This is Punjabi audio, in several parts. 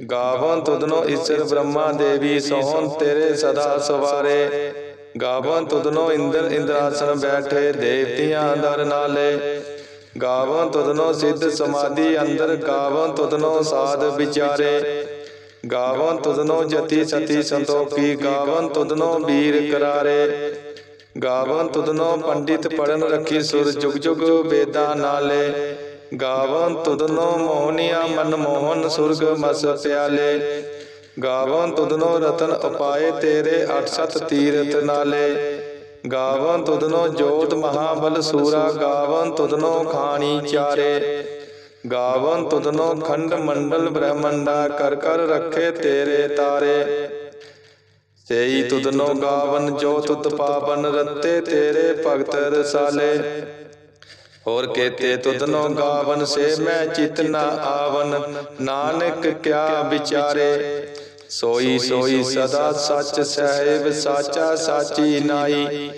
ਗਾਵਨ ਤੁਧਨੋ ਈਸ਼ਰ ਬ੍ਰਹਮਾ ਦੇਵੀ ਸੋਹਣ ਤੇਰੇ ਸਦਾ ਸਵਾਰੇ। ਗਾਵਨ ਤੁਧਨੋ ਇੰਦਰ ਇੰਦਰਾਸਨ ਬੈਠੇ ਦੇਵਤਿਆਂ ਦਰ ਨਾਲੇ। ਗਾਵਨ ਤੁਧਨੋ ਸਿੱਧ ਸਮਾਧੀ ਅੰਦਰ ਗਾਵਨ ਤੁਧਨੋ ਸਾਧ ਵਿਚਾਰੇ। ਗਾਵਨ ਤੁਧਨੋ ਜਤੀ ਸਤੀ ਸੰਤੋਖੀ ਗਾਵਨ ਤੁਧਨੋ ਵੀਰ ਕਰਾਰੇ। ਗਾਵਨ ਤੁਧਨੋ ਪੰਡਿਤ ਪੜਨ ਰੱਖੀ ਸੁਰ ਜੁਗ ਜੁਗ ਵੇਦਾਂ ਨਾਲੇ। ਗਾਵਨ ਤੁਦਨੋ ਮੋਹਨੀਆ ਮਨ ਮੋਹਨ ਸੁਰਗ ਮਸ ਪਿਆਲੇ। ਗਾਵਨ ਤੁਦਨੋ ਰਤਨ ਉਪਾਏ ਤੇਰੇ ਅਠ ਸਤ ਤੀਰਤ ਨਾਲੇ। ਗਾਵਨ ਤੁਦਨੋ ਜੋਤ ਮਹਾਬਲ ਸੂਰਾ, ਗਾਵਨ ਤੁਦਨੋ ਖਾਣੀ ਚਾਰੇ। ਗਾਵਨ ਤੁਦਨੋ ਖੰਡ ਮੰਡਲ ਬ੍ਰਹਮੰਡਾ, ਕਰ ਕਰ ਰੱਖੇ ਤੇਰੇ ਤਾਰੇ। ਸੇਈ ਤੁਧਨੋ ਗਾਵਨ ਜੋ ਤੁਤ ਪਾਵਨ ਰੱਤੇ ਤੇਰੇ ਭਗਤ ਰਸਾਲੇ। ਹੋਰ ਕੇਤੇ ਤੁਧਨੋ ਗਾਵਨ ਸੇ ਮੈਂ ਚਿਤ ਨਾ ਆਵਨ। ਨਾਨਕ ਕਿਆ ਵਿਚਾਰੇ। ਸੋਈ ਸੋਈ ਸਦਾ ਸੱਚ ਸਹਿਬ ਸਾਚਾ ਸਾਚੀ ਨਾਈ।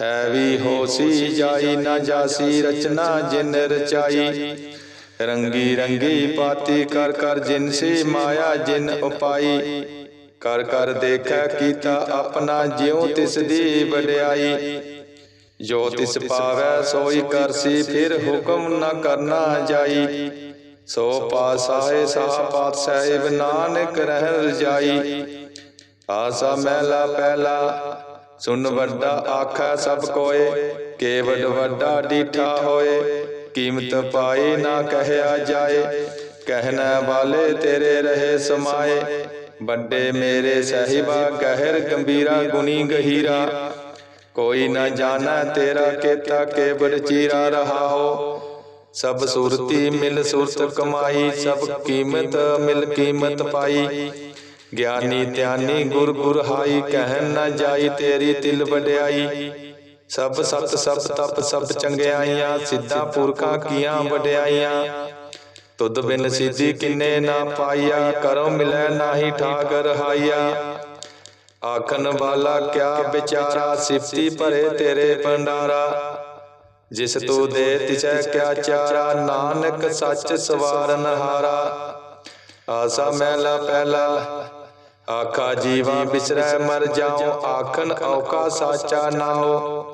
ਹੈ ਵੀ ਹੋਸੀ ਜਾਈ ਨਾ ਜਾਸੀ ਰਚਨਾ ਜਿਨ ਰਚਾਈ। ਰੰਗੀ ਰੰਗੀ ਪਾਤੀ ਕਰ ਕਰ ਜਿਨ ਸੀ ਮਾਇਆ ਜਿਨ ਉਪਾਈ। ਕਰ ਕਰ ਦੇਖੈ ਕੀਤਾ ਆਪਣਾ ਜਿਉ ਤਿਸ ਦੀ ਵਡਿਆਈ। ਜੋ ਤਿਸ ਪਾਵੈ ਸੋਈ ਕਰਸੀ ਫਿਰ ਹੁਕਮ ਨਾ ਕਰਨਾ ਜਾਈ। ਸੋ ਪਾਸਾਏ ਸਾਹ ਪਾਤ ਸਾਹਿਬ ਨਾਨਕ ਰਹਿ ਰਜਾਈ ਆਸਾ ਮਹਿਲਾ ਪਹਿਲਾ ਸੁਨ ਵੱਡਾ ਆਖਾ ਸਭ ਕੋਏ ਕੇਵਡ ਵੱਡਾ ਡੀਠਾ ਹੋਏ ਕੀਮਤ ਪਾਈ ਨਾ ਕਹਿਆ ਜਾਏ। ਕਹਿਣਾ ਵਾਲੇ ਤੇਰੇ ਰਹੇ ਸਮਾਏ। ਵੱਡੇ ਮੇਰੇ ਸਹਿਬਾ ਗਹਿਰ ਗੰਭੀਰਾ ਗੁਨੀ ਗਹੀਰਾ। ਕੋਈ ਨਾ ਜਾਣਾ ਤੇਰਾ ਕੇਤਾ ਕੇਵੜ ਚੀਰਾ ਰਹਾਓ। ਸਭ ਸੁਰਤੀ ਮਿਲ ਸੁਰਤ ਕਮਾਈ ਸਭ ਕੀਮਤ ਮਿਲ ਕੀਮਤ ਪਾਈ। ਗਿਆਨੀ ਧਿਆਨੀ ਗੁਰ ਗੁਰ ਹਾਈ ਕਹਿਣ ਨਾ ਜਾਈ ਤੇਰੀ ਤਿਲ ਵਡਿਆਈ। ਸਭ ਸਤ ਸਭ ਤਪ ਸਭ ਚੰਗਿਆਈਆਂ ਸਿੱਧਾ ਪੁਰਖਾਂ ਕੀਆਂ ਵਡਿਆਈਆਂ। ਤੁਧ ਬਿਨ ਸਿੱਧੀ ਕਿੰਨੇ ਨਾ ਪਾਈਆ ਕਰੋ ਮਿਲੈ ਨਾਹੀ ਠਾਕ ਰਹਾਈਆ ਆਖਣ ਵਾਲਾ ਕਿਆ ਵਿਚਾਰਾ ਸਿਫਤੀ ਭਰੇ ਤੇਰੇ ਭੰਡਾਰਾ? ਜਿਸ ਤੂੰ ਦੇ ਤਿਸੈ ਕਿਆ ਚਾਰਾ, ਨਾਨਕ ਸੱਚ ਸਵਾਰਨ ਹਾਰਾ? ਆਸਾ ਮਹਿਲਾ ਪਹਿਲਾ ਆਖਾ ਜੀਵਾ ਬਿਸਰੈ ਮਰ ਜਾਉ, ਆਖਣ ਔਕਾ ਸਾਚਾ ਨਾਉ।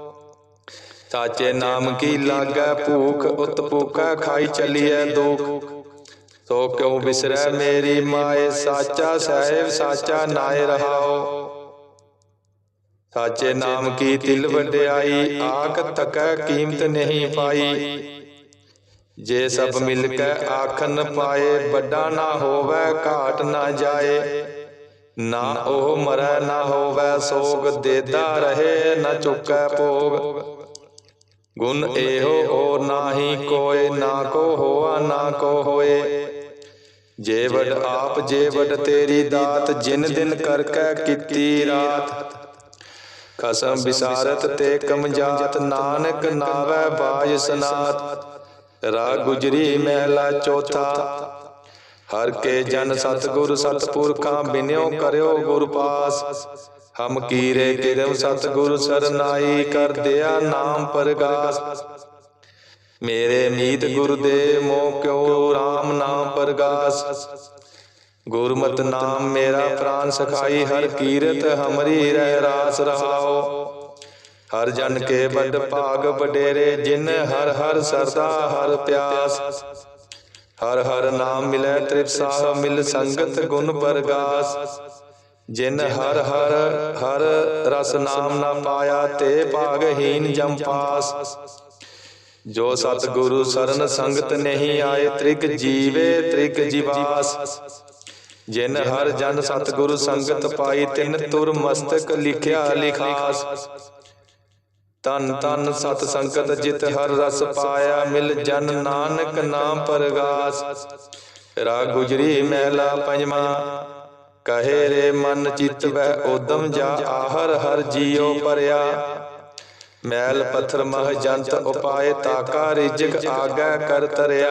ਸਾਚੇ ਨਾਮ ਕੀ ਲਾਗੈ ਭੂਖ, ਉਤ ਭੂਖੈ ਖਾਈ ਚਲੀਐ ਦੁਖ। ਸੋ ਕਿਉ ਬਿਸਰੈ ਮੇਰੀ ਮਾਏ, ਸਾਚਾ ਸਾਹਿਬ, ਸਾਚਾ ਨਾਏ ਰਹਾਓ ਸਾਚੇ ਨਾਮ ਕੀ ਤਿਲ ਵਡਿਆਈ? ਆਖ ਤਕੈ ਕੀਮਤ ਨਹੀਂ ਪਾਈ। ਜੇ ਸਭ ਮਿਲ ਕੇ ਆਖਨ ਪਾਏ ਵੱਡਾ ਨਾ ਹੋਵੇ ਘਾਟ ਨਾ ਜਾਏ। ਨਾ ਉਹ ਮਰੈ ਨਾ ਹੋਵੇ ਸੋਗ ਦੇਦਾ ਰਹੇ ਨਾ ਚੁੱਕੈ ਭੋਗ। ਗੁਣ ਇਹੋ ਹੋਰ ਨਾਹੀ ਕੋਏ ਨਾ ਕੋ ਹੋਆ ਨਾ ਕੋ ਹੋਏ। ਜੇ ਵਡ ਆਪ ਜੇ ਵਡ ਤੇਰੀ ਦਾਤ ਜਿਨ ਦਿਨ ਕਰ ਕੈ ਕੀਤੀ ਰਾਤ। ਕਸਮ ਵਿਸਾਰਤ ਤੇ ਕਮਜਾਤ ਨਾਨਕ ਨਾਵੈ ਬਾਜ ਸਨਾਤ। ਰਾ ਗੁਜਰੀ ਮਹਿਲਾ ਚੌਥਾ। ਹਰ ਕੇ ਜਨ ਸਤਗੁਰ ਸਤਪੁਰਖਾਂ ਬਿਨਿਓ ਕਰਿਓ ਗੁਰ ਪਾਸ। ਹਮ ਕੀਰੇ ਕਿਰਮ ਸਤਿਗੁਰ ਸਰਨਾਈ ਕਰ ਦਿਆ ਨਾਮ ਪ੍ਰਗਾਸ। ਮੇਰੇ ਮੀਤ ਗੁਰ ਦੇ ਕਿਉ RAM ਨਾਮ ਪ੍ਰਗਾਸ। ਗੁਰਮਤਿ ਨਾਮ ਮੇਰਾ ਪ੍ਰਾਨ ਸਖਾਈ, ਹਰ ਕੀਰਤ ਹਮਰੀ ਰਹਿ ਰਾਸ ਰਹਾਓ। ਹਰ ਜਨ ਕੇ ਵੱਡ ਭਾਗ ਵਡੇਰੇ, ਜਿਨ ਹਰ ਹਰ ਸਰਦਾ ਹਰ ਪਿਆਸ। ਹਰ ਹਰ ਨਾਮ ਮਿਲੈ ਤ੍ਰਿਪਸਾਹ ਮਿਲ ਸੰਗਤ ਗੁਣ ਪ੍ਰਗਾਸ ਜਿਨ ਹਰ ਹਰ ਹਰ ਰਸ ਨਾਮ ਨਾ ਪਾਇਆ, ਤੇ ਭਾਗਹੀਨ ਜਮ ਪਾਸ। ਜੋ ਸਤਿਗੁਰੂ ਸਰਨ ਸੰਗਤ ਨਹੀਂ ਆਏ ਤ੍ਰਿਗ ਜੀਵੇ ਤ੍ਰਿਗ ਜੀਵਾਸ। ਜਿਨ ਹਰ ਜਨ ਸਤਿਗੁਰੂ ਸੰਗਤ ਪਾਈ, ਤਿਨ ਤੁਰ ਮਸਤਕ ਲਿਖਿਆ ਲਿਖਾਸ। ਤਨ ਤਨ ਸਤ ਸੰਗਤ ਜਿਤ ਹਰ ਰਸ ਪਾਇਆ, ਮਿਲ ਜਨ ਨਾਨਕ ਨਾਮ ਪਰਗਾਸ। ਰਾ ਗੁਜਰੀ ਮਹਿਲਾ ਪੰਜਵਾ, ਕਹੇ ਰੇ ਮਨ ਚਿਤ ਵੈ ਉਦਮ ਜਾ ਆਹਰ ਹਰ ਜੀਉ ਪਰਿਆ। ਮੈਲ ਪੱਥਰ ਮਹ ਜੰਤ ਉਪਾਏ, ਤਾਕਾ ਰਿਜਕ ਆਗੈ ਕਰ ਤਰਿਆ।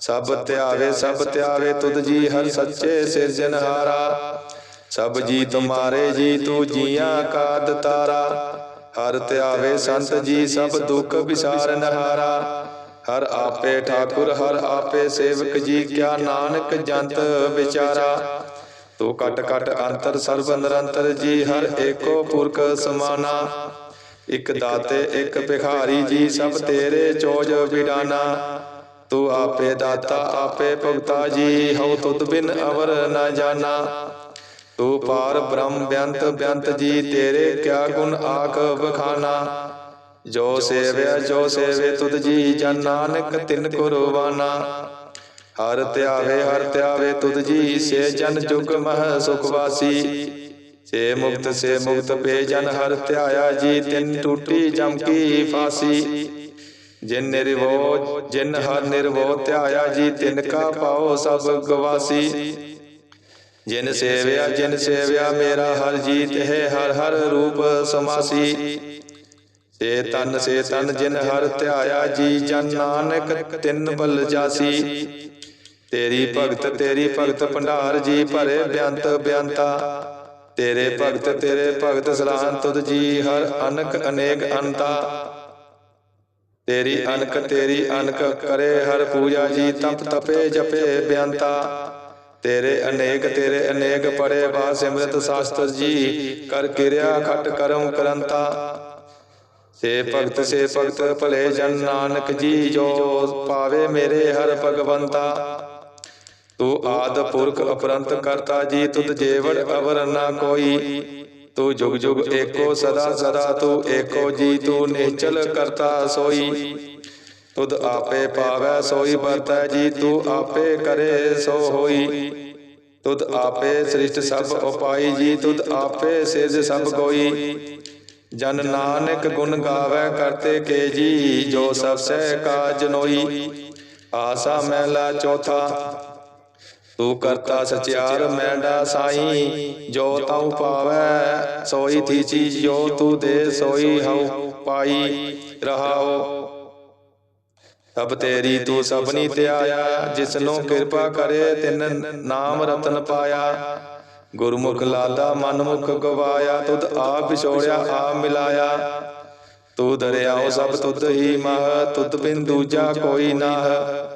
ਸਭ ਧਿਆਵੇ ਸਭ ਧਿਆਵੇ ਤੁਧ ਜੀ ਹਰ ਸੱਚੇ ਸਿਰਜਨਹਾਰਾ ਸਭ ਜੀ ਤੁਮਾਰੇ ਜੀ ਤੂੰ ਜੀਆਂ ਕਾ ਦਤਾਰਾ। ਹਰ ਧਿਆਵੇ ਸੰਤ ਜੀ ਸਭ ਦੁੱਖ ਵਿਸਾਰਨ ਹਾਰਾ ਹਰ ਆਪੇ ਠਾਕੁਰ ਹਰ ਆਪੇ ਸੇਵਕ ਜੀ ਕਿਆ ਨਾਨਕ ਜੰਤ ਵਿਚਾਰਾ। ਤੂੰ ਕਟ ਕਟ ਅੰਤਰ ਸਰਬ ਨਿਰੰਤਰ ਜੀ ਹਰ ਏਕੋ ਪੁਰਖ ਸਮਾਨਾ। ਇਕ ਦਾਤੇ ਇਕ ਭਿਖਾਰੀ ਜੀ ਸਭ ਤੇਰੇ ਚੋਜ ਵਿਡਾਨਾ ਤੂੰ ਆਪੇ ਦਾਤਾ, ਆਪੇ ਭਗਤਾ ਜੀ, ਹਉ ਤੁਧ ਬਿਨ ਅਵਰ ਨਾ ਜਾਣਾ ਤੂੰ ਪਾਰ ਬ੍ਰਹਮ ਬਿਆੰਤ ਬਿਆੰਤ ਜੀ, ਤੇਰੇ ਕਿਆ ਗੁਣ ਆਖ ਬਖਾਨਾ ਜੋ ਸੇਵਿਆ, ਜੋ ਸੇਵੇ ਤੁਧ ਜੀ, ਜਨ ਨਾਨਕ ਤਿਨ ਕੁਰਬਾਨਾ। ਹਰ ਧਿਆਵੇ ਹਰ ਧਿਆਵੇ ਤੁਧ ਜੀ, ਸੇ ਜਨ ਜੁਗ ਮਹ ਸੁਖ ਵਾਸੀ ਸੇ ਮੁਕਤ ਸੇ ਮੁਕਤ ਪੇ ਜਨ ਹਰ ਧਿਆਇਆ ਜੀ, ਤਿਨ ਟੂਟੀ ਜਮ ਕੀ ਫਾਸੀ। ਜਿਨ ਨਿਰਵੋ ਜਿਨ ਹਰ ਨਿਰਵੋ ਧਿਆਇਆ ਜੀ, ਤਿਨ ਕਾ ਪਾਓ ਸਭ ਗਵਾਸੀ। ਜਿਨ ਸੇਵਿਆ ਜਿਨ ਸੇਵਿਆ, ਮੇਰਾ ਹਰ ਜੀ ਤੇ ਹਰ ਹਰ ਰੂਪ ਸਮਾਸੀ। ਸੇ ਤਨ ਸੇ ਤਨ, ਜਿਨ ਹਰ ਧਿਆਇਆ ਜੀ, ਜਨ ਨਾਨਕ ਤਿੰਨ ਬਲ ਜਾਸੀ। ਤੇਰੀ ਭਗਤ ਤੇਰੀ ਭਗਤ ਭੰਡਾਰ ਜੀ, ਭਰੇ ਬਿਆੰਤ ਬਿਆੰਤਾ। ਤੇਰੇ ਭਗਤ ਤੇਰੇ ਭਗਤ ਸਲਾਹਨ ਤੁਧ ਜੀ, ਹਰ ਅਨਕ ਅਨੇਕ ਅੰਤਾ। ਤੇਰੀ ਅਨਕ ਤੇਰੀ ਅਨਕ ਕਰੇ, ਹਰ ਪੂਜਾ ਜੀ ਤਪ ਤਪੇ, ਜਪੇ ਬਿਆੰਤਾ। ਤੇਰੇ ਅਨੇਕ ਤੇਰੇ ਅਨੇਕ ਪੜੇ, ਬਾ ਸਿਮਰਤ ਸ਼ਾਸਤਰ ਜੀ, ਕਰ ਕਿਰਿਆ ਖਟ ਕਰਮ ਕਰੰਤਾ। ਸੇ ਭਗਤ ਸੇ ਭਗਤ, ਭਲੇ ਜਨ ਨਾਨਕ ਜੀ, ਜੋ ਪਾਵੇ ਮੇਰੇ ਹਰ ਭਗਵੰਤਾ। ਤੂੰ ਆਦ ਪੁਰਖ ਅਪਰੰਤ ਕਰਤਾ ਜੀ, ਤੁਧ ਜੇਵੜ ਅਵਰ ਨਾ ਕੋਈ। ਤੂੰ ਜੁਗ ਜੁਗ ਏਕੋ ਸਦਾ ਸਦਾ ਤੂੰ ਏਕੋ ਜੀ ਤੂੰ ਨਿਹਚਲ ਕਰਤਾ ਸੋਈ। ਤੁਧ ਆਪੇ ਪਾਵੈ ਸੋਈ ਵਰਤੈ ਜੀ ਤੂੰ ਆਪੇ ਕਰੇ ਸੋ ਹੋਈ ਤੁਧ ਆਪੇ ਸ੍ਰਿਸ਼ਟ ਸਭ ਉਪਾਈ ਜੀ ਤੁਧ ਆਪੇ ਸਿਜ ਸਭ ਕੋਈ ਜਨ ਨਾਨਕ ਗੁਣ ਗਾਵੇ ਕਰਤੇ ਕੇ ਜੀ ਜੋ ਸਭ ਸਹਿ ਕਾਜ ਨੋਈ। ਆਸਾ ਮਹਿਲਾ ਚੌਥਾ। ਤੂੰ ਕਰਤਾ ਸਚਿਆਰ ਮੈਂਡਾ ਸਾਈ, ਜੋ ਤਉ ਪਾਵੈ, ਸੋਈ ਥੀ ਜੋ ਤੂੰ ਦੇ ਸੋਈ ਹਉ ਪਾਈ, ਰਹਾਓ। ਸਭ ਤੇਰੀ ਤੂੰ ਸਭਨੀ ਧਿਆਇਆ, ਜਿਸਨੂੰ ਕਿਰਪਾ ਕਰੇ ਤਿਨ ਨਾਮ ਰਤਨ ਪਾਇਆ। ਗੁਰਮੁਖ ਲਾਦਾ ਮਨਮੁਖ ਗਵਾਇਆ, ਤੁਧ ਆਪ ਵਿਛੋੜਿਆ ਆਪ ਮਿਲਾਇਆ। ਤੂੰ ਦਰਿਆਓ ਸਭ ਤੁਧ ਹੀ ਮਹ, ਤੁਧ ਬਿਨ ਦੂਜਾ ਕੋਈ ਨਾਹ।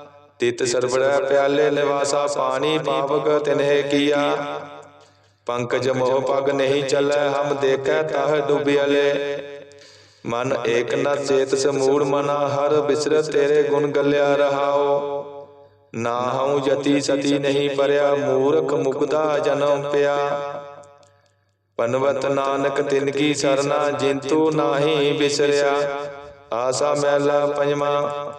ਤਿਤ ਸਰਬੜੈ ਪਿਆਲੇ ਨਿਵਾਸਾ, ਪਾਣੀ ਪਾਵਕ ਤਿਨਹਿ ਕੀਆ। ਪੰਕਜ ਮੋਹ ਪਗ ਨਹੀਂ ਚੱਲੈ, ਹਮ ਦੇਖੈ ਤਾਹ ਡੁੱਬਿਆਲੇ ਮਨ ਏਕ ਨ ਚੇਤ ਸਮੂੜ ਮਨਾ, ਹਰ ਬਿਸਰ ਤੇਰੇ ਗੁਣ ਗੱਲਿਆ ਰਹਾਓ। ਨਾ ਹਉ ਜਤੀ ਸਤੀ ਨਹੀਂ ਪਰਿਆ, ਮੂਰਖ ਮੁਗਦਾ ਜਨਮ ਪਿਆ। ਪਨਵਤ ਨਾਨਕ ਤਿਨ ਕੀ ਸਰਨਾ, ਜਿੰਤੂ ਨਾਹੀ ਬਿਸਰਿਆ। ਆਸਾ ਮਹਿਲਾ ਪੰਜਵਾ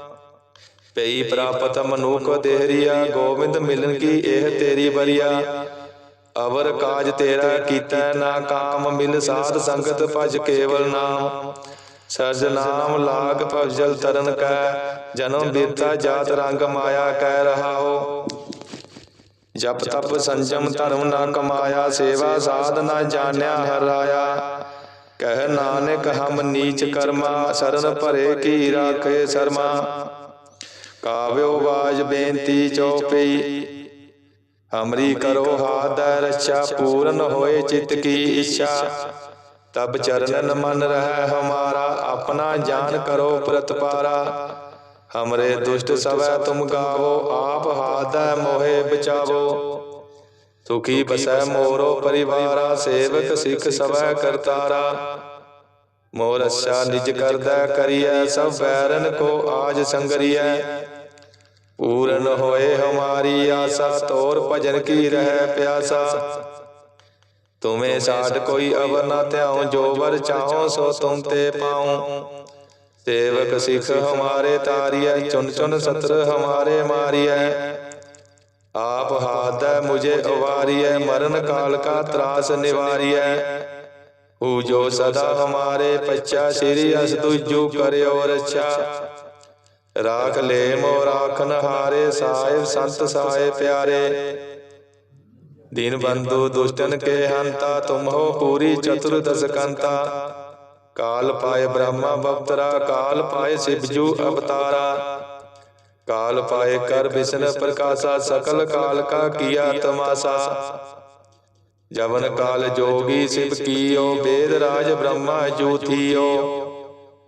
ਪਈ ਪ੍ਰਾਪਤ ਮਨੁਖ ਦੇਹਰੀਆ, ਗੋਬਿੰਦ ਮਿਲਨ ਕੀ ਇਹ ਤੇਰੀ ਬਰੀਆ ਅਵਰ ਕਾਜ ਤੇਰਾ ਕੀਤਾ ਨਾ ਕਾਮ, ਮਿਲ ਸਾਧ ਸੰਗਤ ਭਜ ਕੇਵਲ ਨਾਮ। ਸਰਜ ਨਾਮ ਲਾਗ ਭਜਲ ਤਰਨ ਕੈ, ਜਨਮ ਬੀਤਾ ਜਾਤ ਰੰਗ ਮਾਇਆ ਕਹਿ ਰਹਾਓ ਜਪ ਤਪ ਸੰਜਮ ਧਰਮ ਨਾ ਕਮਾਇਆ, ਸੇਵਾ ਸਾਧ ਨਾ ਜਾਣਿਆ ਹਰਾਇਆ ਕਹਿ ਨਾਨਕ ਹਮ ਨੀਚ ਕਰਮਾ, ਸਰਨ ਭਰੇ ਕੀ ਰਾਖੇ ਸ਼ਰਮਾ। ਕਾਵਿਓ ਬਾਜ ਬੇਨਤੀ ਚਉਪਈ ਹਮਰੀ ਕਰੋ ਹਾਥ ਰੱਛਾ, ਪੂਰਨ ਹੋਏ ਚਿਤ ਕੀ ਇੱਛਾ। ਤਬ ਚਰਨਨ ਮਨ ਰਹਿ ਹਮਾਰਾ, ਆਪਣਾ ਜਾਨ ਕਰੋ ਪ੍ਰਤਪਾਰਾ ਹਮਰੇ ਦੁਸ਼ਟ ਸਵੈ ਤੁਮ ਗਾਵੋ, ਆਪ ਹਾਦੈ ਮੋਹਿ ਬਚਾਵੋ। ਸੁਖੀ ਬਸੈ ਮੋਰੋ ਪਰਿਵਾਰਾ, ਸੇਵਕ ਸਿੱਖ ਸਵੈ ਕਰਤਾਰਾ। ਮੋਰ ਅੱਛਾ ਨਿਜ ਕਰਦਾ ਕਰੀਐ, ਸਭ ਬੈਰਨ ਕੋ ਆਜ ਸੰਗਰੀਐ। ਪੂਰਨ ਹੋਏ ਹਮਾਰੀ ਆਸਾ ਤੋਰ ਭਜਨ ਕੀ ਰਹਿ ਪਿਆਸਾ ਤੁਮੇ ਸਾਡ ਕੋਈ ਅਵਰ ਨਾ ਧਿਆਉ ਜੋ ਵਰ ਚਾਹੋ ਸੋ ਤੁਮ ਤੇ ਪਾਉ ਸੇਵਕ ਸਿੱਖ ਹਮਾਰੇ ਤਾਰੀਐ ਚੁਨ ਚੁਨ ਸਤਰ ਹਮਾਰੇ ਮਾਰੀਐ ਆਪ ਹਾਦੈ ਮੁਝੇ ਉਵਾਰੀਐ ਮਰਨ ਕਾਲ ਕਾ ਤਰਾਸ ਨਿਵਾਰੀਐ ਹੂ ਜੋ ਸਦਾ ਹਮਾਰੇ ਪੱਚਾ ਸ੍ਰੀ ਅਸ ਤੁਜੂ ਕਰਿਓ ਰੱਛਾ ਰਾਖ ਲੈ ਮੋ ਰਾਖਨ ਹਾਰੇ ਸਾਹਿਬ, ਸੰਤ ਸਾਏ ਪਿਆਰੇ। ਦੀਨ ਬੰਧੂ ਦੁਸ਼ਟਨ ਕੇ ਹੰਤਾ, ਤੁਮ ਹੋ ਪੂਰੀ ਚਤੁਰਦਸ ਕੰਤਾ। ਕਾਲ ਪਾਏ ਬ੍ਰਹਮਾ ਬਵਤਰਾ ਕਾਲ ਪਾਏ ਸਿਵਜੂ ਅਵਤਾਰਾ। ਕਾਲ ਪਾਏ ਕਰ ਵਿਸ਼ਨ ਪ੍ਰਕਾਸ਼ਾ, ਸਕਲ ਕਾਲ ਕਾ ਕੀਆ ਤਮਾਸਾ। ਜਵਨ ਕਾਲ ਜੋਗੀ ਸਿਵ ਕੀਓ ਵੇਦ ਰਾਜ ਬ੍ਰਹਮਾ ਜੂਥੀਓ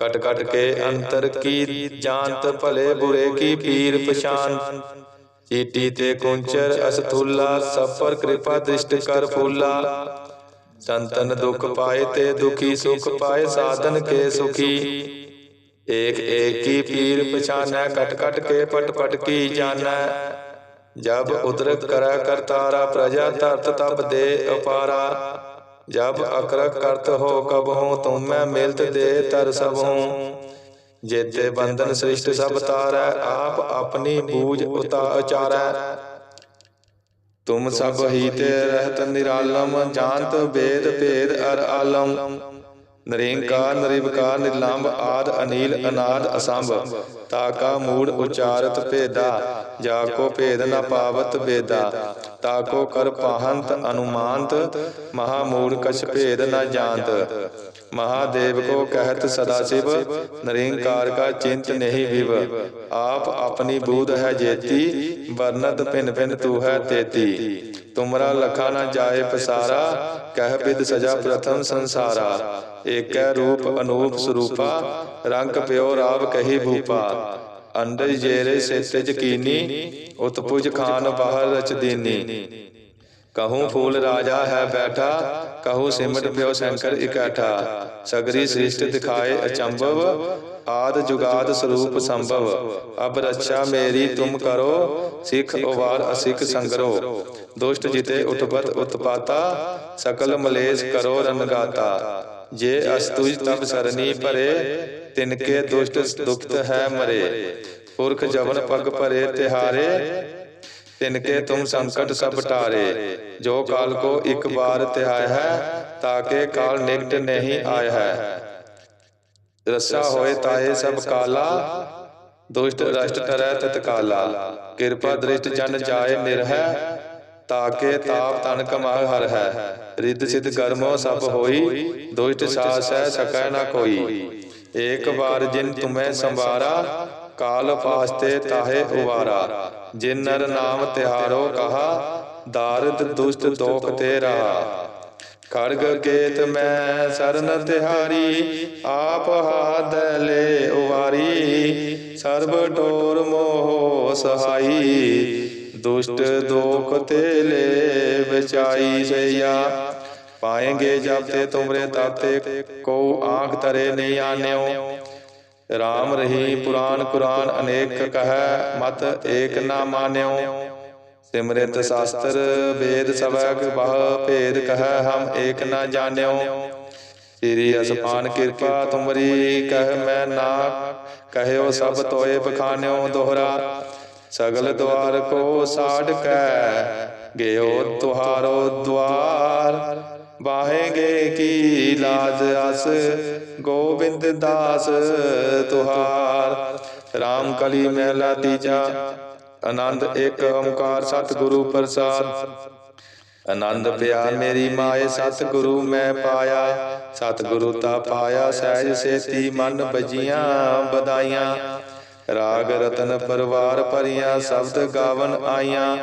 ਕਟ ਕਟ ਕੇ ਅੰਤਰ ਕੀ ਜਾਂਤ ਭਲੇ ਬੁਰੇ ਕੀ ਪੀਰ ਪਛਾਨ ਚੀਟੀ ਤੇ ਕੁੰਚਰ ਅਸਥੂਲਾ ਸਭ ਪਰ ਕਿਰਪਾ ਦ੍ਰਿਸ਼ਟ ਕਰ ਫੂਲਾ। ਸੰਤਨ ਦੁਖ ਪਾਏ ਤੇ ਦੁਖੀ ਸੁਖ ਪਾਏ ਸਾਧਨ ਕੇ ਸੁਖੀ। ਏਕ ਏਕ ਕੀ ਪੀਰ ਪਛਾਨੈ ਕਟ ਕਟ ਕੇ ਪਟ ਪਟ ਕੀ ਜਾਣੈ। ਜਬ ਉਦਰਕ ਕਰੈ ਕਰਤਾਰਾ ਪ੍ਰਜਾ ਧਰਤ ਤਬ ਦੇ ਅਪਾਰਾ। ਜਬ ਅਕਰਕ ਕਰਤ ਹੋ ਕਬ ਹੂੰ ਤੁਮ ਮੈਂ ਮਿਲਤ ਦੇ ਤਰ ਸਭ। ਹੂੰ ਜੇਤੇ ਬੰਧਨ ਸ੍ਰਿਸ਼ਟ ਸਭ ਤਾਰੈ, ਆਪ ਆਪਣੀ ਬੂਝ ਉਤਾ ਉਚਾਰੈ। ਤੁਮ ਸਭ ਹੀ ਤੇ ਰਹਿਤ ਨਿਰਾਲਮ, ਜਾਣਤ ਵੇਦ ਭੇਦ ਅਰ ਆਲਮ। ਨਰੇਂਕਾਰ ਨਰਿਵਕਾਰ ਨਿਰਲੰਭ ਆਦ, ਅਨੀਲ, ਅਨਾਦ, ਅਸੰਭ। ਤਾਕਾ ਮੂੜ ਉਚਾਰਤ ਭੇਦਾ, ਜਾ ਕੋ ਭੇਦ ਨ ਪਾਵਤ ਬੇਦਾ। ਤਾਕੋ ਕਰ ਪਾਹੰਤ ਅਨੁਮਾਨਤ ਮਹਾ ਮੂੜ ਕਛ ਭੇਦ ਨ ਜਾਣਤ। ਮਹਾਦੇਵ ਕੋ ਕਹਿਤ ਸਦਾ ਸਿਵ, ਨਰੇਂਕਾਰ ਕਾ ਚਿੰਤ ਨਹੀਂ ਵਿਵ। ਆਪ ਆਪਣੀ ਬੂਧ ਹੈ ਜੇਤੀ, ਵਰਨਤ ਪਿਨ ਪਿਨ ਤੂ ਹੈ ਤੇਤੀ। ਤੁਮਰਾ ਲਖਾ ਨਾ ਜਾਏ ਪਸਾਰਾ, ਕਹਿ ਬਿਦ ਸਜਾ ਪ੍ਰਥਮ ਸੰਸਾਰਾ। ਏਕੈ ਰੂਪ ਅਨੂਪ ਸਰੂਪਾ, ਰੰਗ ਪਿਓ ਰਾਵ ਕਹੀ ਭੂਪਾ। ਅੰਡਜ ਜੇਰੇ ਸੇਤਜ ਕੀਨੀ ਉਤਪੁਜ ਖਾਨ ਬਾਹਰ ਰਚ ਦੀਨੀ ਕਹੂੰ ਫੂਲ ਰਾਜਾ ਹੈ ਬੈਠਾ ਕਹੂੰ ਸਿਮਟ ਪਿਓ ਸ਼ੰਕਰ ਇਕੱਠਾ। ਸਗਰੀ ਸ੍ਰਿਸ਼ਟ ਦਿਖਾਏ ਅਚੰਭਵ ਆਦ ਜੁਗਾਦ ਸਰੂਪ ਸੰਭਵ। ਅਬ ਰੱਛਾ ਮੇਰੀ ਤੁਮ ਕਰੋ ਸਿੱਖ ਉਵਾਰ ਅਸਿੱਖ ਸੰਗਰੋ। ਦੁਸ਼ਟ ਜਿਤੇ ਉਤਪਤ ਉਤਪਾਤਾ ਸਕਲ ਮਲੇਸ਼ ਕਰੋ ਰਨਗਾਤਾ ਜੇ ਅਸਤੁਜ ਤਬ ਸਰਨੀ ਭਰੇ ਤਿਨਕੇ ਦੁਸ਼ਟ ਦੁਖਤ ਹੈ ਮਰੇ। ਪੁਰਖ ਜਵਨ ਪਗ ਭਰੇ ਤਿਹਾਰੇ। ਤਿਨਕੇ ਤੁਮ ਸੰਕਟ ਸਭ ਟਾਰੇ। ਜੋ ਕਾਲ ਕੋ ਇੱਕ ਬਾਰ ਤਿਹਾਇ ਹੈ ਤਾਕੇ ਕਾਲ ਨਿਕਟ ਨਹੀਂ ਆਇਆ ਹੈ। ਰਸਾ ਹੋਏ ਤਾਏ ਸਭ ਕਾਲਾ। ਦੁਸ਼ਟ ਰਸ਼ਟ ਟਰੈ ਤਤਕਾਲਾ ਕਿਰਪਾ ਦ੍ਰਿਸ਼ਟ ਜਨ ਜਾਏ ਨਿਰਹੈ ਤਾਕੇ ਤਾਪ ਤਨ ਕਮਾਹ ਹਰ ਹੈ। ਰਿੱਧ ਸਿਧ ਕਰਮੋ ਸਭ ਹੋਈ, ਦੁਸ਼ਟ ਸਾਸ ਹੈ ਸਕੈ ਨਾ ਕੋਈ। ਏਕ ਵਾਰ ਜਿਨ ਤੁਮੈ ਸੰਵਾਰਾ ਕਾਲ ਪਾਸਤੇ ਤਾਹੇ ਉਵਾਰਾ। ਜਿਨ ਨਰ ਨਾਮ ਤਿਹਾਰੋ ਕਹਾ ਦਾਰਿਦ ਦੁਸ਼ਟ ਦੋਖ ਤੇ ਰਹਾ। ਖੜਗ ਕੇਤ ਮੈਂ ਸਰਨ ਤਿਹਾਰੀ ਆਪ ਹਾਦ ਲੈ ਉਵਾਰੀ। ਸਰਬ ਟੋਰ ਮੋਹ ਸਹਾਈ। ਦੁਸ਼ਟ ਦੋਖ ਤੇ ਲੈ ਬਚਾਈ ਸਈਆ। ਪਾਏਂਗੇ ਜਬ ਤੇ ਤੁਮਰੇ ਤਾਤੇ ਕੋ ਆਂਖ ਤਰੇ ਨਹੀਂ ਆਨਿਓ। ਰਾਮ ਰਹੀ ਪੁਰਾਨ ਕੁਰਾਨ ਅਨੇਕ ਕਹੈ, ਮਤ ਏਕ ਨਾ ਮਾਨਿਓ। ਸਿਮਰਿਤ ਸ਼ਾਸਤਰ ਵੇਦ ਸਵੈ ਬਹੁ ਭੇਦ ਕਹੈ, ਹਮ ਏਕ ਨਾ ਜਾਣਿਓ। ਤੇਰੀ ਅਸਪਾਨ ਕਿਰਪਾ ਤੁਮਰੀ ਕਹਿ ਮੈਂ ਨਾ, ਕਹਿਓ ਸਭ ਤੋਏ ਬਖਾਨਿਓ ਦੋਹਰਾ। ਸਗਲ ਦਵਾਰ ਕੋ ਸਾੜ ਕੈ ਗਿਓ ਤੁਹਾਰੋ ਦਵਾਰ। ਬਾਹੇਗੇ ਕੀ ਲਾਜ ਅਸ, ਗੋਬਿੰਦ ਦਾਸ ਤੁਹਾਰ। RAM ਕਲੀ ਮਹਿਲਾ ਤੀਜਾ, ਆਨੰਦ ਇੱਕ ਓੰਕਾਰ ਸਤਿਗੁਰੂ ਪ੍ਰਸਾਦ। ਆਨੰਦ ਪਿਆ ਮੇਰੀ ਮਾਏ, ਸਤਿਗੁਰੂ ਮੈਂ ਪਾਇਆ। ਸਤਿਗੁਰੂ ਤਾ ਪਾਇਆ, ਸਹਿਜ ਸੇਤੀ ਮਨ ਬਜੀਆਂ ਬਦਾਈਆਂ ਰਾਗ ਰਤਨ ਪਰਵਾਰ ਭਰੀਆਂ, ਸ਼ਬਦ ਗਾਵਨ ਆਈਆਂ।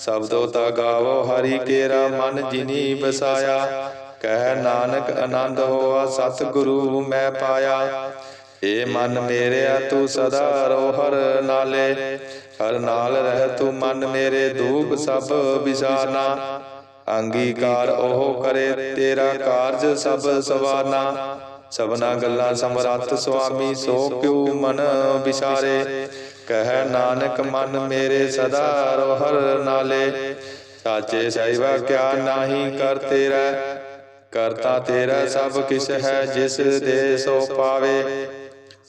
ਸ਼ਬਦੋ ਤਾ ਗਾਵੋ, ਹਰੀ ਕੇਰਾ ਮਨ ਜਿਨੀ ਬਸਾਇਆ। ਕਹਿ ਨਾਨਕ ਆਨੰਦ ਹੋਆ, ਸਤਿਗੁਰੂ ਮੈਂ ਪਾਇਆ। ਏ ਮਨ ਮੇਰਿਆ ਤੂੰ ਸਦਾ ਰੋ ਹਰ ਨਾਲੇ। ਹਰ ਨਾਲ ਰਹਿ ਤੂੰ ਮਨ ਮੇਰੇ ਦੂਖ ਸਭ ਵਿਸਾਰਨਾ। ਅੰਗੀਕਾਰ ਉਹ ਕਰੇ, ਤੇਰਾ ਕਾਰਜ ਸਭ ਸਵਾਰਨਾ। ਸਭਨਾ ਗੱਲਾਂ ਸਮਰੱਥ ਸੁਆਮੀ, ਸੋ ਕਿਉ ਮਨ ਵਿਸਾਰੇ ਕਹਿ ਨਾਨਕ ਮਨ ਮੇਰੇ ਸਦਾ ਰੋ ਨਾਲੇ। ਸਾਚੇ ਸਹਿਬਾ ਕਿਆ ਨਾਹੀ ਕਰ ਤੇਰਾ। ਕਰਤਾ ਤੇਰਾ ਸਭ ਕਿਛ ਹੈ ਜਿਸ ਦੇ ਸੋ ਪਾਵੇ।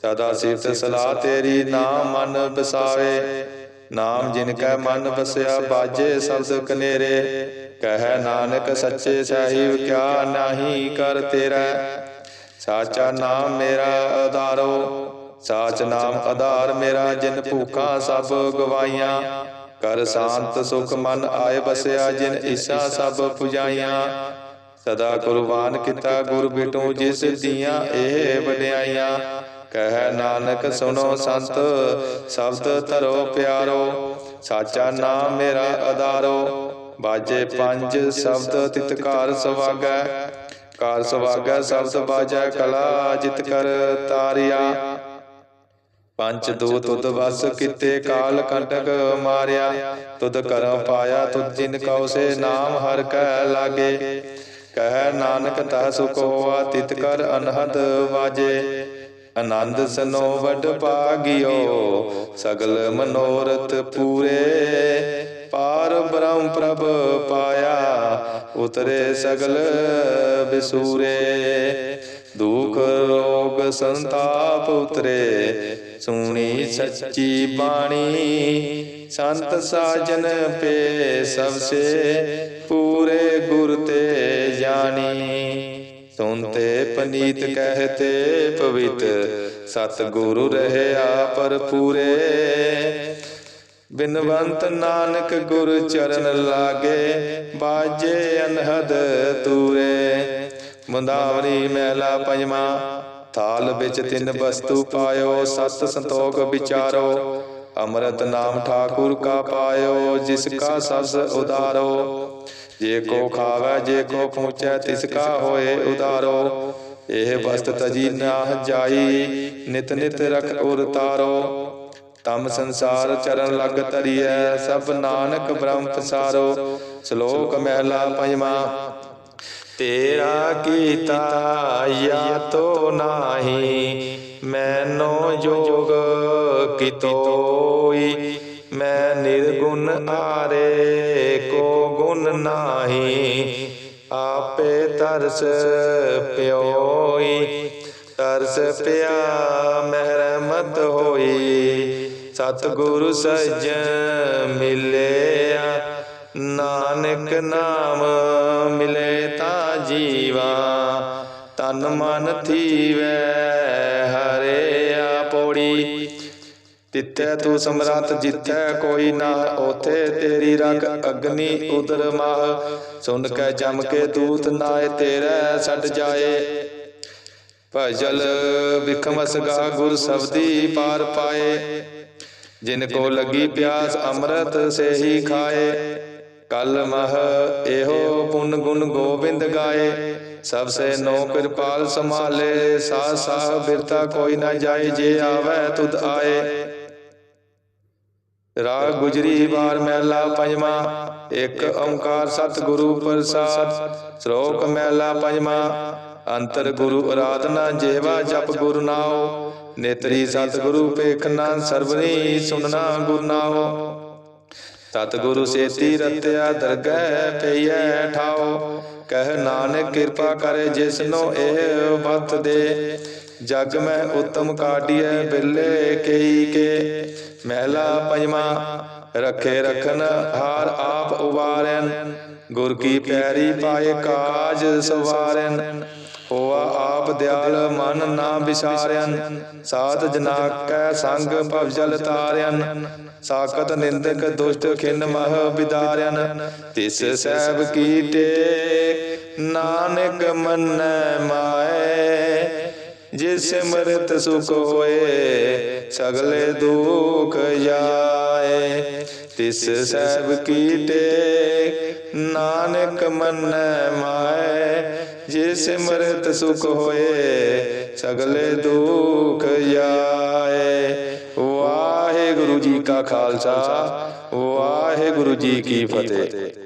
ਸਦਾ ਸਿਫਤ ਸਲਾਹ ਤੇਰੀ ਨਾਮ ਮਨ ਬਸਾਵੇ। ਨਾਮ ਜਿਨ ਕੈ ਮਨ ਵਸਿਆ ਬਾਜੇ ਸ਼ਬਦ ਕਨੇਰੇ। ਕਹਿ ਨਾਨਕ ਸੱਚੇ ਸਾਹਿਬ ਕਿਆ ਨਾਹੀ ਕਰ ਤੇਰਾ। ਸਾਚਾ ਨਾਮ ਮੇਰਾ ਆਧਾਰੋ, ਸਾਚ ਨਾਮ ਆਧਾਰ ਮੇਰਾ ਜਿਨ ਭੂਖਾਂ ਸਭ ਗਵਾਈਆਂ ਕਰ ਸ਼ਾਂਤ ਸੁਖ ਮਨ ਆਏ ਬਸਿਆ ਜਿਨ ਈਸਾ ਸਭ ਪੁਜਾਈਆਂ। ਸਦਾ ਕੁਰਬਾਨ ਕੀਤਾ ਗੁਰ ਬਿਟੂ ਜਿਸ ਦੀਆਂ ਇਹ ਵਡਿਆਈਆਂ। ਕਹਿ ਨਾਨਕ ਸੁਣੋ ਸੰਤ, ਸ਼ਬਦ ਧਰੋ ਪਿਆਰੋ। ਸਾਚਾ ਨਾਮ ਮੇਰਾ ਆਧਾਰੋ, ਬਾਜੇ ਪੰਜ ਸ਼ਬਦ ਤਿਤਕਾਰ ਸਵਾਗੈ। ਕਾਰ ਸਵਾਗੈ ਸ਼ਬਦ ਬਾਜੈ ਕਲਾ ਜਿਤ ਕਰ ਤਾਰਿਆ। ਪੰਜ ਦੋ ਤੁਧ ਵਸ ਕਿਤੇ ਕਾਲ ਕੰਟਕ ਮਾਰਿਆ। ਤੁਧ ਕਰਮ ਪਾਇਆ ਤੁਧ ਜਿਨ ਕਉ ਸੇ ਨਾਮ ਹਰ ਕੈ ਲਾਗੇ। ਕਹਿ ਨਾਨਕ ਤਾ ਸੁਖ ਹੋਆ ਤਿਤ ਕਰ ਅਨਹਦ ਵਾਜੇ। ਆਨੰਦ ਸਨੋ ਵਡ ਭਾਗਿਓ ਸਗਲ ਮਨੋਰਥ ਪੂਰੇ। ਪਾਰ ਬ੍ਰਹਮ ਪ੍ਰਭ ਪਾਇਆ ਉਤਰੇ ਸਗਲ ਬਿਸੂਰੇ। ਦੁਖ ਰੋਗ ਸੰਤਾਪ ਉਤਰੇ। ਸੁਣੀ ਸੱਚੀ ਬਾਣੀ। ਸੰਤ ਸਾਜਨ ਪੇ ਸਭ ਸੇ। ਪੂਰੇ ਗੁਰ ਤੇ ਜਾਣੀ। ਸੁਨਤੇ ਪਨੀਤ ਕਹਤੇ ਪਵਿੱਤ। ਸਤ ਗੁਰੂ ਰਹਿਆ ਪਰ ਪੂਰੇ ਬਿਨਵੰਤ ਨਾਨਕ ਗੁਰ ਚਰਨ ਲਾਗੇ, ਬਾਜੇ ਅਨਹਦ ਤੂਰੇ। ਮੁੰਦਾਵਰੀ ਮਹਿਲਾ ਪੰਜਵਾ, ਥਾਲ ਵਿੱਚ ਤਿੰਨ ਵਸਤੂ ਪਾਇਓ, ਸਤ ਸੰਤੋਖ ਵਿਚਾਰੋ। ਅੰਮ੍ਰਿਤ ਨਾਮ ਠਾਕੁਰ ਕਾ ਪਾਇਓ, ਜਿਸ ਕਾ ਸਸ ਉਦਾਰੋ। ਜੇ ਕੋ ਖਾਵੇ, ਜੇ ਕੋ ਪਹੁੰਚੈ, ਤਿਸ ਕਾ ਹੋਏ ਉਦਾਰੋ। ਇਹ ਵਸਤ ਤਜੀ ਨਾ ਜਾਈ, ਨਿਤ ਨਿਤ ਰਖ ਉਰ ਤਾਰੋ। ਤਮ ਸੰਸਾਰ ਚਰਨ ਲਗ ਤਰੀਐ ਸਭ ਨਾਨਕ ਬ੍ਰਹਮ ਪਸਾਰੋ ਸ਼ਲੋਕ ਮਹਿਲਾ ਪੰਜਵਾਂ, ਤੇਰਾ ਕੀਤਾ ਯਤੋ ਨਾਹੀ, ਮੈਨੋ ਜੋਗ ਕਿਤੋਈ ਮੈਂ ਨਿਰਗੁਣ ਆਰੇ ਕੋ ਗੁਣ ਨਾਹੀ, ਆਪੇ ਤਰਸ ਪਿਓਈ ਤਰਸ ਪਿਆ, ਮਹਿਰਮਤ ਹੋਈ। ਸਤਿਗੁਰੂ ਸੱਜਣ ਮਿਲਿਆ। ਨਾਨਕ ਨਾਮ ਮਿਲੇ ਤਾਂ ਜੀਵਾ। ਤਨ ਮਨ ਥੀਵੈ ਹਰਿਆ ਪੌੜੀ। ਤਿੱਥੈ ਤੂੰ ਸਮਰੱਥ, ਜਿੱਥੈ ਕੋਈ ਨਾ ਉਥੇ ਤੇਰੀ ਰਗ ਅਗਨੀ ਉਦਰ ਮਾਹ। ਸੁਨ ਕੇ ਜਮ ਕੇ ਦੂਤ ਨਾਏ, ਤੇਰੇ ਛੱਡ ਜਾਏ। ਭਜਲ ਵਿਖਮਸ ਗਾ, ਗੁਰ ਸਬਦੀ ਪਾਰ ਪਾਏ। ਜਿਨ ਕੋ ਲੱਗੀ ਪਿਆਸ ਅੰਮ੍ਰਿਤ ਸੇ ਹੀ ਖਾਏ। ਕਲ ਮਹ ਇਹੋ ਪੁਨ ਗੁਣ ਗੋਬਿੰਦ ਗਾਏ। ਸਭ ਸੇ ਨੋ ਕਿਰਪਾਲ ਸੰਭਾਲੇ। ਸਾਹ ਸਾਹ ਬਿਰਤਾ ਕੋਈ ਨਾ ਜਾਏ ਜੇ ਆਵੇ ਤੁਧ ਆਏ। ਰਾਗ ਗੁਜਰੀ ਵਾਰ ਮਹਿਲਾ ਪੰਜਵਾਂ ਇੱਕ ਓੰਕਾਰ ਸਤਿਗੁਰੂ ਪ੍ਰਸਾਦ। ਸ਼ਲੋਕ ਮਹਿਲਾ ਪੰਜਵਾਂ ਅੰਤਰ ਗੁਰੂ ਅਰਾਧਨਾ ਜੇਵਾ ਜਪ ਗੁਰੂ ਨਾਉ। ਨੇਤਰੀ ਸਤਿਗੁਰੂ ਪੇਖਣਾ ਸਰਵਨੀ ਸੁਨਣਾ ਗੁਰ ਨਾਉ। ਸਤਿਗੁਰੂ ਸੇਤੀ ਰਤਿਆ ਦਰਗਹਿ ਪਈਐ ਠਾਉ। ਕਹਿ ਨਾਨਕ ਕਿਰਪਾ ਕਰੇ ਜਿਸਨੋ ਇਹ ਬਤ ਦੇ। ਜਗ ਮੈਂ ਉਤਮ ਕਾਢੀਐ ਬਿਲੇ ਕਈ ਕੇ। ਮਹਿਲਾ ਪੰਜਵਾਂ, ਰੱਖੇ ਰਖਨ ਹਾਰ ਆਪ ਉਵਾਰਨ। ਗੁਰ ਕੀ ਪੈਰੀ ਪਾਏ ਕਾਜ ਸਵਾਰਨ। ਹੋਆ ਆਪ ਦਿਆਲ ਮਨ ਨਾ ਵਿਸਾਰਿਆਨ ਸਾਧ ਜਨਾ ਕੈ ਸੰਗ ਭਵ ਜਲ ਤਾਰਿਆਨ ਸਾਕਤ ਨਿੰਦਕ ਦੁਸ਼ਟ ਖਿਨ ਮਹ ਵਿਦਾਰਿਆਨ ਤਿਸ ਸਹਿਬ ਕੀਟੇ ਨਾਨਕ ਮੰਨੈ ਮਾਏ। ਜਿਸ ਸਿਮਰਤ ਸੁਖ ਹੋਏ ਸਗਲੇ ਦੁਖ ਜਾਏ। ਤਿਸ ਸਹਿਬ ਕੀਟੇ, ਨਾਨਕ ਮੰਨੈ ਮਾਏ, ਜਿਸ ਸਿਮਰਤ ਸੁਖ ਹੋਏ, ਸਗਲੇ ਦੁਖ ਜਾਏ। ਵਾਹਿਗੁਰੂ ਜੀ ਕਾ ਖਾਲਸਾ, ਵਾਹਿਗੁਰੂ ਜੀ ਕੀ ਫਤਿਹ।